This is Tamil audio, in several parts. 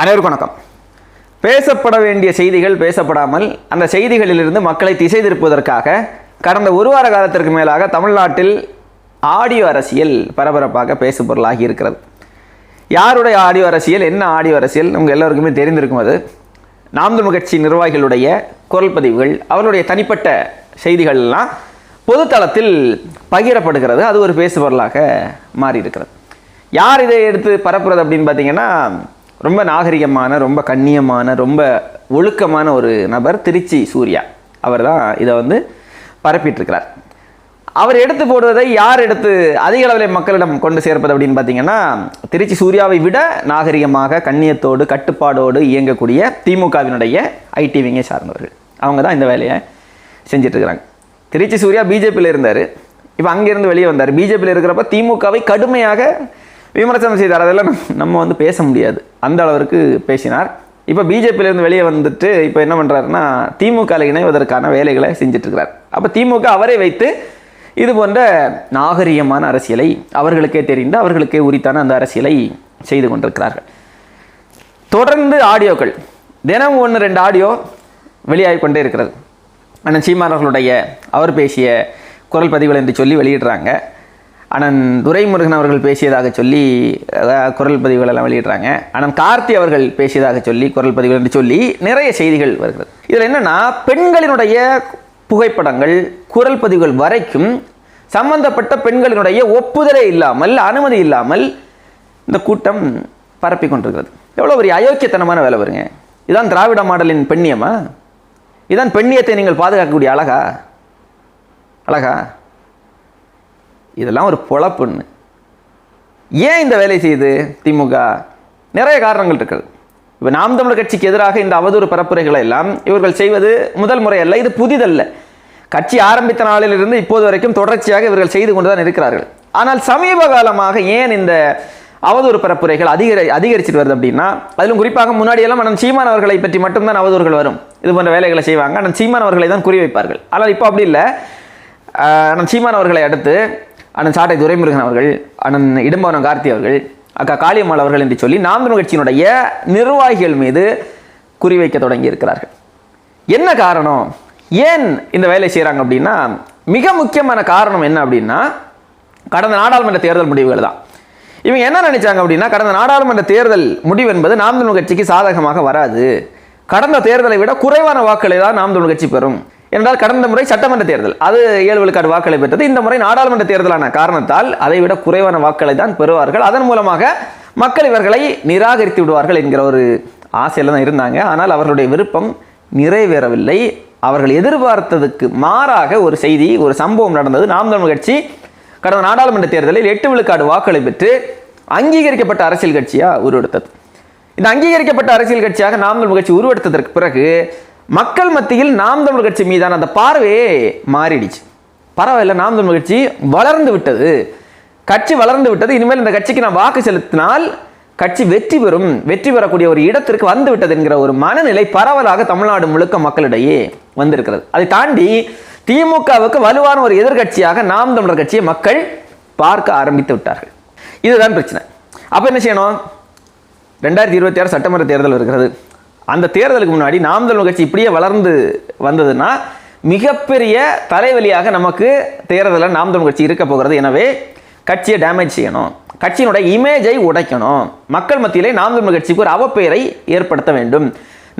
அனைவருக்கும் வணக்கம். பேசப்பட வேண்டிய செய்திகள் பேசப்படாமல் அந்த செய்திகளிலிருந்து மக்களை திசை திருப்புவதற்காக கடந்த ஒரு வார காலத்திற்கு மேலாக தமிழ்நாட்டில் ஆடியோ அரசியல் பரபரப்பாக பேசு பொருளாகி இருக்கிறது. யாருடைய ஆடியோ அரசியல் என்ன ஆடியோ அரசியல் உங்கள் எல்லோருக்குமே தெரிந்திருக்கும் அது. நாம் தமிழ் கட்சி நிர்வாகிகளுடைய குரல் பதிவுகள் அவருடைய தனிப்பட்ட செய்திகள் எல்லாம் பொதுத்தளத்தில் பகிரப்படுகிறது. அது ஒரு பேசுபொருளாக மாறி இருக்கிறது யார் இதை எடுத்து பரப்புறது அப்படின்னு பார்த்தீங்கன்னா ரொம்ப நாகரிகமான ரொம்ப கண்ணியமான ரொம்ப ஒழுக்கமான ஒரு நபர் திருச்சி சூர்யா. அவர் தான் இதை வந்து பரப்பிட்டு இருக்கிறார் அவர் எடுத்து போடுவதை யார் எடுத்து அதிக அளவில் மக்களிடம் கொண்டு சேர்ப்பது அப்படின்னு பார்த்தீங்கன்னா திருச்சி சூர்யாவை விட நாகரிகமாக கண்ணியத்தோடு கட்டுப்பாடோடு இயங்கக்கூடிய திமுகவினுடைய ஐடி விங்கை சார்ந்தவர்கள். அவங்க தான் இந்த வேலையை செஞ்சிட்ருக்கிறாங்க திருச்சி சூர்யா பிஜேபியில் இருந்தார். இப்போ அங்கேருந்து வெளியே வந்தார். பிஜேபியில் இருக்கிறப்ப திமுகவை கடுமையாக விமர்சனம் செய்தார். அதெல்லாம் நம்ம- வந்து பேச முடியாது. அந்த அளவிற்கு பேசினார். இப்போ பிஜேபியிலேருந்து வெளியே வந்துட்டு இப்போ என்ன பண்ணுறாருன்னா திமுக இணைவதற்கான வேலைகளை செஞ்சிட்ருக்கிறார் அப்போ திமுக அவரை வைத்து இது போன்ற நாகரிகமான அரசியலை அவர்களுக்கே தெரிந்து அவர்களுக்கே உரித்தான அந்த அரசியலை செய்து கொண்டிருக்கிறார்கள். தொடர்ந்து ஆடியோக்கள். தினம் ஒன்று ரெண்டு ஆடியோ வெளியாகி கொண்டே இருக்கிறது. அண்ணன் சீமானவர்களுடைய அவர் பேசிய குரல் பதிவுகள் என்று சொல்லி வெளியிடுறாங்க. அண்ணன் துரைமுருகன் அவர்கள் பேசியதாக சொல்லி குரல் பதிவுகள் எல்லாம் வெளியிடுறாங்க. அண்ணன் கார்த்தி அவர்கள் பேசியதாக சொல்லி குரல் பதிவுகள் என்று சொல்லி நிறைய செய்திகள் வருகிறது. இதில் என்னென்னா பெண்களினுடைய புகைப்படங்கள் குரல் பதிவுகள் வரைக்கும் சம்பந்தப்பட்ட பெண்களினுடைய ஒப்புதலே இல்லாமல் அனுமதி இல்லாமல் இந்த கூட்டம் பரப்பி கொண்டிருக்கிறது. எவ்வளோ ஒரு அயோக்கியத்தனமான வேலை வருங்க இதான் திராவிட மாடலின் பெண்ணியமா? இதான் பெண்ணியத்தை நீங்கள் பாதுகாக்கக்கூடிய அழகா? அழகா? இதெல்லாம் ஒரு பொழப்புன்னு. ஏன் இந்த வேலை செய்யுது திமுக? நிறைய காரணங்கள் இருக்குது. இப்போ நாம் தமிழர் கட்சிக்கு எதிராக இந்த அவதூறு பரப்புரைகளை எல்லாம் இவர்கள் செய்வது முதல் முறையல்ல இது புதிதல்ல. கட்சி ஆரம்பித்த நாளிலிருந்து இப்போது வரைக்கும் தொடர்ச்சியாக இவர்கள் செய்து கொண்டு தான் இருக்கிறார்கள். ஆனால் சமீப காலமாக ஏன் இந்த அவதூறு பரப்புரைகள் அதிகரி அதிகரிச்சிட்டு வருது அப்படின்னா அதிலும் குறிப்பாக முன்னாடி எல்லாம் அண்ணன் சீமான் அவர்களை பற்றி மட்டும்தான் அவதூறுகள் வரும். இது போன்ற வேலைகளை செய்வாங்க. அண்ணன் சீமான் அவர்களை தான் குறிவைப்பார்கள். ஆனால் இப்போ அப்படி இல்லை. ஆஹ் அண்ணன் சீமான் அவர்களை அடுத்து அண்ணன் சாட்டை துரைமுருகன் அவர்கள் அண்ணன் இடும்பவனம் கார்த்தி அவர்கள் அக்கா காளியம்மாள் அவர்கள் என்று சொல்லி நாம் தமிழ் கட்சியினுடைய நிர்வாகிகள் மீது குறிவைக்க தொடங்கி இருக்கிறார்கள். என்ன காரணம்? ஏன் இந்த வேலை செய்கிறாங்க அப்படின்னா மிக முக்கியமான காரணம் என்ன அப்படின்னா கடந்த நாடாளுமன்ற தேர்தல் முடிவுகள் தான். இவங்க என்ன நினைச்சாங்க அப்படின்னா கடந்த நாடாளுமன்ற தேர்தல் முடிவு என்பது நாம் தமிழ் கட்சிக்கு சாதகமாக வராது. கடந்த தேர்தலை விட குறைவான வாக்களை தான் நாம் தமிழ் கட்சி பெறும். என்றால் கடந்த முறை சட்டமன்ற தேர்தல் அது ஏழு விழுக்காடு வாக்களை பெற்றது. இந்த முறை நாடாளுமன்ற தேர்தலான காரணத்தால் அதை விட குறைவான வாக்களை தான் பெறுவார்கள். அதன் மூலமாக மக்கள் இவர்களை நிராகரித்து விடுவார்கள் என்கிற ஒரு ஆசையில் தான் இருந்தாங்க. ஆனால் அவர்களுடைய விருப்பம் நிறைவேறவில்லை. அவர்கள் எதிர்பார்த்ததுக்கு மாறாக ஒரு செய்தி ஒரு சம்பவம் நடந்தது. நாம் தமிழ் கட்சி கடந்த நாடாளுமன்ற தேர்தலில் எட்டு விழுக்காடு வாக்களை பெற்று அங்கீகரிக்கப்பட்ட அரசியல் கட்சியாக உருவெடுத்தது. இந்த அங்கீகரிக்கப்பட்ட அரசியல் கட்சியாக நாம் தமிழ் கட்சி உருவெடுத்ததற்கு பிறகு மக்கள் மத்தியில் நாம் தமிழ் கட்சி மீதான அந்த பார்வையே மாறிடுச்சு. பரவாயில்ல நாம் தமிழ் கட்சி வளர்ந்து விட்டது. கட்சி வளர்ந்து விட்டது. இனிமேல் இந்த கட்சிக்கு நான் வாக்கு செலுத்தினால் கட்சி வெற்றி பெறும் வெற்றி பெறக்கூடிய ஒரு இடத்திற்கு வந்து விட்டது என்கிற ஒரு மனநிலை பரவலாக தமிழ்நாடு முழுக்க மக்களிடையே வந்திருக்கிறது. அதை தாண்டி திமுகவுக்கு வலுவான ஒரு எதிர்க்கட்சியாக நாம் தமிழர் கட்சியை மக்கள் பார்க்க ஆரம்பித்து விட்டார்கள். இதுதான் பிரச்சனை. அப்போ என்ன செய்யணும்? ரெண்டாயிரத்தி இருபத்தி ஆறு சட்டமன்ற தேர்தல் இருக்கிறது அந்த தேர்தலுக்கு முன்னாடி நாம் தமிழ் கட்சி இப்படியே வளர்ந்து வந்ததுன்னா மிகப்பெரிய தலைவலியாக நமக்கு தேர்தலில் நாம் தமிழ் கட்சி இருக்க போகிறது. எனவே கட்சியை டேமேஜ் செய்யணும். கட்சியினுடைய இமேஜை உடைக்கணும். மக்கள் மத்தியிலே நாம் தமிழ் கட்சிக்கு ஒரு அவப்பெயரை ஏற்படுத்த வேண்டும்.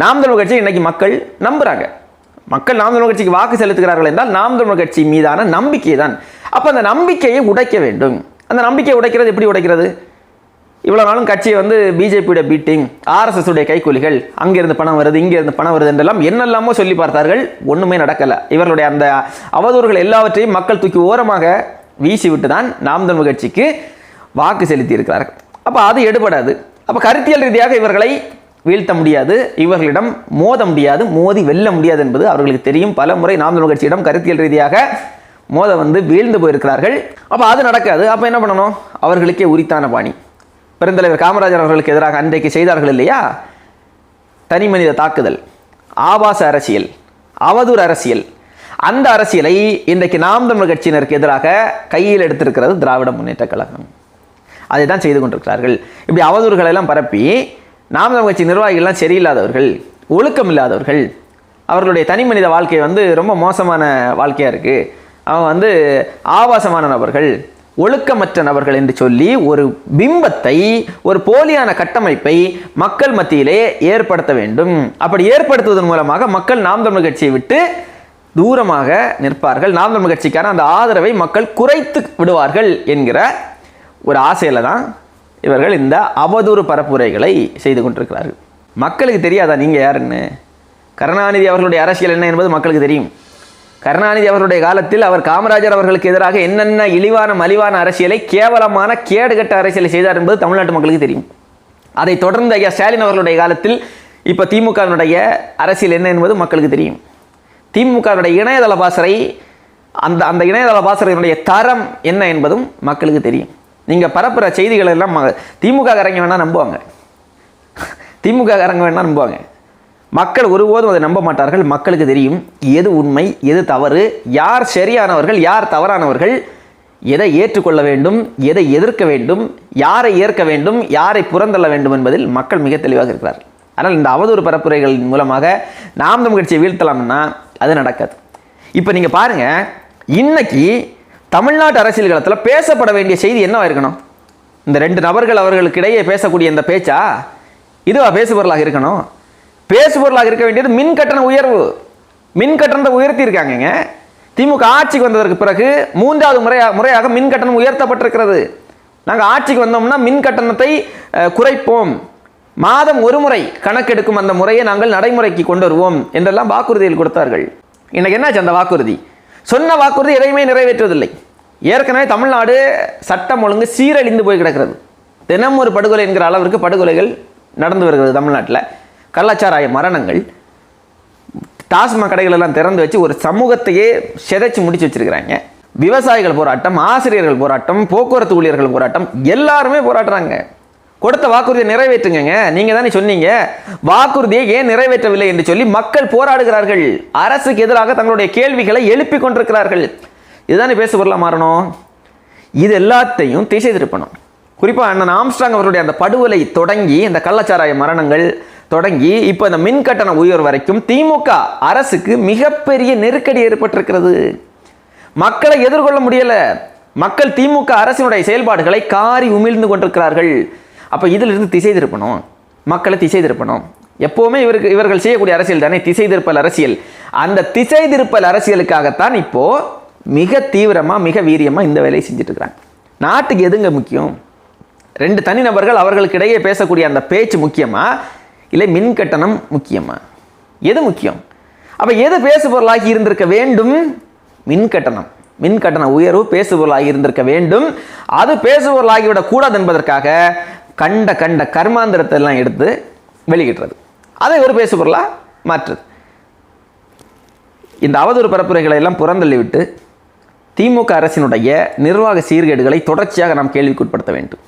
நாம் தமிழ் கட்சி இன்னைக்கு மக்கள் நம்புகிறாங்க மக்கள் நாம் தமிழ் கட்சிக்கு வாக்கு செலுத்துகிறார்கள் என்றால் நாம் தமிழ் கட்சி மீதான நம்பிக்கை தான் அப்போ அந்த நம்பிக்கையை உடைக்க வேண்டும். அந்த நம்பிக்கையை உடைக்கிறது எப்படி உடைக்கிறது? இவ்வளோ நாளும் கட்சியை வந்து பிஜேபியோட பீட்டிங் ஆர்எஸ்எஸ் உடைய கைக்கூலிகள் அங்கேருந்து பணம் வருது இங்கேருந்து பணம் வருது என்றெல்லாம் என்னெல்லாமோ சொல்லி பார்த்தார்கள். ஒன்றுமே நடக்கலை. இவர்களுடைய அந்த அவதூறுகள் எல்லாவற்றையும் மக்கள் தூக்கி ஓரமாக வீசி விட்டு தான் நாம் தமிழ் கட்சிக்கு வாக்கு செலுத்தியிருக்கிறார்கள். அப்போ அது எடுபடாது. அப்போ கருத்தியல் ரீதியாக இவர்களை வீழ்த்த முடியாது. இவர்களிடம் மோத முடியாது. மோதி வெல்ல முடியாது என்பது அவர்களுக்கு தெரியும். பல முறை நாம் தமிழ் கட்சியிடம் கருத்தியல் ரீதியாக மோத வந்து வீழ்ந்து போயிருக்கிறார்கள். அப்போ அது நடக்காது. அப்போ என்ன பண்ணணும்? அவர்களுக்கே உரித்தான பாணி. பெருந்தலைவர் காமராஜர் அவர்களுக்கு எதிராக அன்றைக்கு செய்தார்கள் இல்லையா? தனி மனித தாக்குதல் ஆபாச அரசியல் அவதூறு அரசியல். அந்த அரசியலை இன்றைக்கு நாம் தமிழ் கட்சியினருக்கு எதிராக கையில் எடுத்திருக்கிறது திராவிட முன்னேற்ற கழகம். அதை தான் செய்து கொண்டிருக்கிறார்கள். இப்படி அவதூறுகளை எல்லாம் பரப்பி நாம் தமிழ் கட்சி நிர்வாகிகள்லாம் சரியில்லாதவர்கள் ஒழுக்கம் இல்லாதவர்கள் அவர்களுடைய தனி மனித வாழ்க்கை வந்து ரொம்ப மோசமான வாழ்க்கையாக இருக்குது அவன் வந்து ஆபாசமான நபர்கள் ஒழுக்கமற்ற நபர்கள் என்று சொல்லி ஒரு பிம்பத்தை ஒரு போலியான கட்டமைப்பை மக்கள் மத்தியிலே ஏற்படுத்த வேண்டும். அப்படி ஏற்படுத்துவதன் மூலமாக மக்கள் நாம் தமிழ் கட்சியை விட்டு தூரமாக நிற்பார்கள். நாம் தமிழ் கட்சிக்கான அந்த ஆதரவை மக்கள் குறைத்து விடுவார்கள் என்கிற ஒரு ஆசையில் தான் இவர்கள் இந்த அவதூறு பரப்புரைகளை செய்து கொண்டிருக்கிறார்கள். மக்களுக்கு தெரியாதா? நீங்கள் யாருன்னு? கருணாநிதி அவர்களுடைய அரசியல் என்ன என்பது மக்களுக்கு தெரியும். கருணாநிதி அவருடைய காலத்தில் அவர் காமராஜர் அவர்களுக்கு எதிராக என்னென்ன இழிவான மலிவான அரசியலை கேவலமான கேடுகட்ட அரசியலை செய்தார் என்பது தமிழ்நாட்டு மக்களுக்கு தெரியும். அதை தொடர்ந்து ஐயா ஸ்டாலின் அவர்களுடைய காலத்தில் இப்போ திமுகவினுடைய அரசியல் என்ன என்பது மக்களுக்கு தெரியும். திமுகவினுடைய இணையதள பாசறை அந்த அந்த இணையதள பாசறையினுடைய தரம் என்ன என்பதும் மக்களுக்கு தெரியும். நீங்கள் பரப்புகிற செய்திகள் எல்லாம் ம- திமுக காரங்க வேணால் நம்புவாங்க. திமுக காரங்க வேணால் நம்புவாங்க. மக்கள் ஒருபோதும் அதை நம்ப மாட்டார்கள். மக்களுக்கு தெரியும் எது உண்மை எது தவறு யார் சரியானவர்கள் யார் தவறானவர்கள் எதை ஏற்றுக்கொள்ள வேண்டும் எதை எதிர்க்க வேண்டும் யாரை ஏற்க வேண்டும் யாரை புறந்தள்ள வேண்டும் என்பதில் மக்கள் மிக தெளிவாக இருக்கிறார்கள். ஆனால் இந்த அவதூறு பரப்புரைகளின் மூலமாக நாம் தமிழ் கட்சியை வீழ்த்தலாம்னா அது நடக்காது. இப்போ நீங்கள் பாருங்க இன்னைக்கு தமிழ்நாட்டு அரசியல் களத்தில் பேசப்பட வேண்டிய செய்தி என்னவா இருக்கணும்? இந்த ரெண்டு நபர்கள் அவர்களுக்கிடையே பேசக்கூடிய இந்த பேச்சா? இதுவா பேசுபொருளாக இருக்கணும்? பேசுபொருளாக இருக்க வேண்டியது மின் கட்டண உயர்வு. மின் கட்டணத்தை உயர்த்தி இருக்காங்கங்க திமுக ஆட்சிக்கு வந்ததற்கு பிறகு மூன்றாவது முறையாக முறையாக மின் கட்டணம் உயர்த்தப்பட்டிருக்கிறது. நாங்கள் ஆட்சிக்கு வந்தோம்னா மின் கட்டணத்தை குறைப்போம். மாதம் ஒரு முறை கணக்கெடுக்கும் அந்த முறையை நாங்கள் நடைமுறைக்கு கொண்டு வருவோம் என்றெல்லாம் வாக்குறுதியில் கொடுத்தார்கள். இன்னைக்கு என்னாச்சு அந்த வாக்குறுதி? சொன்ன வாக்குறுதி எதையுமே நிறைவேற்றுவதில்லை. ஏற்கனவே தமிழ்நாடு சட்டம் ஒழுங்கு சீரழிந்து போய் கிடக்கிறது. தினம் ஒரு படுகொலை என்கிற அளவிற்கு படுகொலைகள் நடந்து வருகிறது தமிழ்நாட்டில். கள்ளச்சாராய மரணங்கள் டாஸ்மாக் கடைகளெல்லாம் திறந்து வச்சு ஒரு சமூகத்தையே சிதைச்சு முடிச்சு வச்சிருக்கிறாங்க. விவசாயிகள் போராட்டம் ஆசிரியர்கள் போராட்டம் போக்குவரத்து ஊழியர்கள் போராட்டம் எல்லாருமே போராடுறாங்க. கொடுத்த வாக்குறுதியை நிறைவேற்றுங்க நீங்கள் தானே சொன்னீங்க. வாக்குறுதியை ஏன் நிறைவேற்றவில்லை என்று சொல்லி மக்கள் போராடுகிறார்கள். அரசுக்கு எதிராக தங்களுடைய கேள்விகளை எழுப்பி கொண்டிருக்கிறார்கள். இதுதானே பேச பொருளாக மாறணும்? இது எல்லாத்தையும் திசை திருப்பணும். குறிப்பாக அண்ணன் ஆம்ஸ்டாங் அவருடைய அந்த படுகொலை தொடங்கி இந்த கள்ளச்சாராய மரணங்கள் தொடங்கி இப்போ இந்த மின் கட்டண உயர்வு வரைக்கும் திமுக அரசுக்கு மிகப்பெரிய நெருக்கடி ஏற்பட்டிருக்கிறது. மக்களை எதிர்கொள்ள முடியல. மக்கள் திமுக அரசினுடைய செயல்பாடுகளை காரி உமிழ்ந்து கொண்டிருக்கிறார்கள். அப்போ இதிலிருந்து திசை திருப்பணும். மக்களை திசை திருப்பணும். எப்போவுமே இவருக்கு இவர்கள் செய்யக்கூடிய அரசியல் தானே திசை திருப்பல் அரசியல். அந்த திசை திருப்பல் அரசியலுக்காகத்தான் இப்போ மிக தீவிரமா மிக வீரியமா இந்த வேலையை செஞ்சுட்டு இருக்கிறாங்க நாட்டுக்கு எதுங்க முக்கியம்? ரெண்டு தனிநபர்கள் அவர்களுக்கு இடையே பேசக்கூடிய அந்த பேச்சு முக்கியமா? இல்லை மின் கட்டணம் முக்கியமா? எது முக்கியம்? அப்போ எது பேசுபொருளாகி இருந்திருக்க வேண்டும்? மின் கட்டணம் மின் கட்டண உயர்வு பேசுபொருளாகி இருந்திருக்க வேண்டும். அது பேசுபொருளாகிவிடக் கூடாது என்பதற்காக கண்ட கண்ட கர்மாந்திரத்தை எல்லாம் எடுத்து வெளியிடுறது. அதை ஒரு பேசுபொருளாக மாற்றுது. இந்த அவதூறு பரப்புரைகளை எல்லாம் புறந்தள்ளிவிட்டு திமுக அரசினுடைய நிர்வாக சீர்கேடுகளை தொடர்ச்சியாக நாம் கேள்விக்குட்படுத்த வேண்டும்.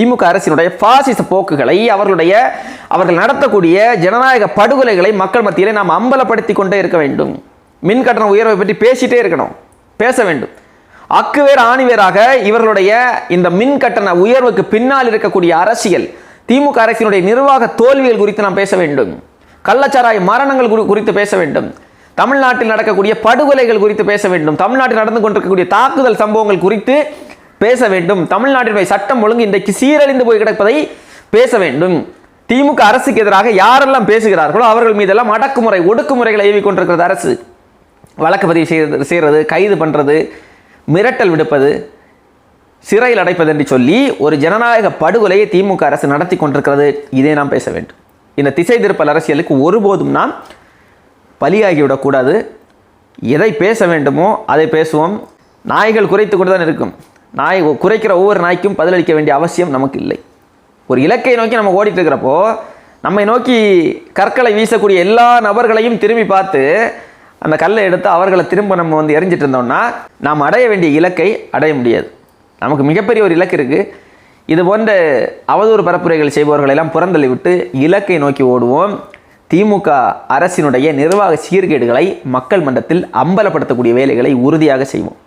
திமுக அரசினுடைய பாசிச போக்குகளை அவர்களுடைய அவர்கள் நடத்தக்கூடிய ஜனநாயக படுகொலைகளை மக்கள் மத்தியிலே நாம் அம்பலப்படுத்தி கொண்டே இருக்க வேண்டும். மின் கட்டண உயர்வை பற்றி பேசிட்டே இருக்கணும். பேச வேண்டும். அக்குவேர் ஆணிவேராக இவர்களுடைய இந்த மின் கட்டண உயர்வுக்கு பின்னால் இருக்கக்கூடிய அரசியல் திமுக அரசினுடைய நிர்வாக தோல்விகள் குறித்து நாம் பேச வேண்டும். கள்ளச்சாராய மரணங்கள் குறித்து பேச வேண்டும். தமிழ்நாட்டில் நடக்கக்கூடிய படுகொலைகள் குறித்து பேச வேண்டும். தமிழ்நாட்டில் நடந்து கொண்டிருக்கக்கூடிய தாக்குதல் சம்பவங்கள் குறித்து பேச வேண்டும். தமிழ்நாட்டினுடைய சட்டம் ஒழுங்கு இன்றைக்கு சீரழிந்து போய் கிடப்பதை பேச வேண்டும். திமுக அரசுக்கு எதிராக யாரெல்லாம் பேசுகிறார்களோ அவர்கள் மீதெல்லாம் அடக்குமுறை ஒடுக்குமுறைகளை ஏவி கொண்டிருக்கிறது அரசு. வழக்கு பதிவு செய்கிறது செய்கிறது கைது பண்ணுறது மிரட்டல் விடுப்பது சிறையில் அடைப்பது என்று சொல்லி ஒரு ஜனநாயக படுகொலையை திமுக அரசு நடத்தி கொண்டிருக்கிறது. இதை நாம் பேச வேண்டும். இந்த திசை திருப்பல் அரசியலுக்கு ஒருபோதும் நாம் பலியாகிவிடக்கூடாது எதை பேச வேண்டுமோ அதை பேசுவோம். நாய்கள் குறைத்து கொண்டு தான் இருக்கும். நாய் குறைக்கிற ஒவ்வொரு நாய்க்கும் பதிலளிக்க வேண்டிய அவசியம் நமக்கு இல்லை. ஒரு இலக்கை நோக்கி நம்ம ஓடிட்டு இருக்கிறப்போ நம்மை நோக்கி கற்களை வீசக்கூடிய எல்லா நபர்களையும் திரும்பி பார்த்து அந்த கல்லை எடுத்து அவர்களை திரும்ப நம்ம வந்து எரிஞ்சிட்டு இருந்தோம்னா நாம் அடைய வேண்டிய இலக்கை அடைய முடியாது. நமக்கு மிகப்பெரிய ஒரு இலக்கு இருக்குது இது போன்ற அவதூறு பரப்புரைகள் செய்பவர்களெல்லாம் புறந்தள்ளி விட்டு இலக்கை நோக்கி ஓடுவோம். திமுக அரசினுடைய நிர்வாக சீர்கேடுகளை மக்கள் மன்றத்தில் அம்பலப்படுத்தக்கூடிய வேலைகளை உறுதியாக செய்வோம்.